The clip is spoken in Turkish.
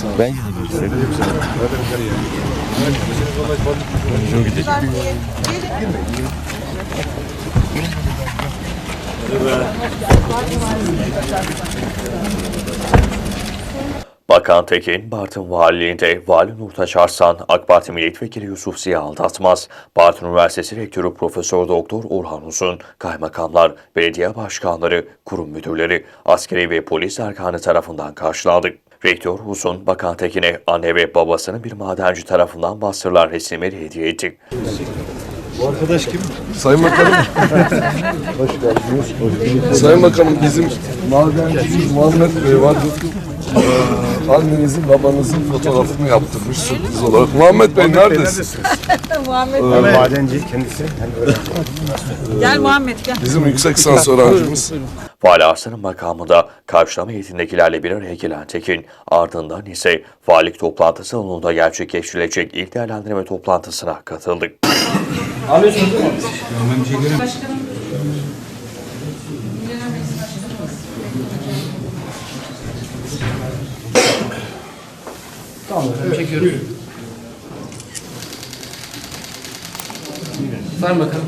De güzel. Çok gidecek. Bakan Tekin, Bartın Valiliğinde Vali Nurtaç Arslan, AK Parti Milletvekili Yusuf Ziya Aldatmaz, Bartın Üniversitesi Rektörü Profesör Doktor Orhan Uzun, kaymakamlar, belediye başkanları, kurum müdürleri, askeri ve polis erkanı tarafından karşılandı. Rektör Uzun, Bakan Tekin'e anne ve babasının bir madenci tarafından bastırılan resimleri hediye etti. Sayın Bakanım. Hoş geldiniz. Sayın Bakanım bizim madencimiz Muhammed Bey var. Ee, annenizin babanızın fotoğrafını yaptırmış sürpriz olarak. Muhammed Bey neredesin? Muhammed Madenci kendisi. gel Muhammed gel. Bizim yüksek lisans öğrencimiz. Vali Arslan'ın makamında karşılama heyetindekilerle bir araya gelen Tekin, ardından ise valilik toplantı salonunda gerçekleştirilecek ilk değerlendirme toplantısına katıldı. Sayın Bakanım.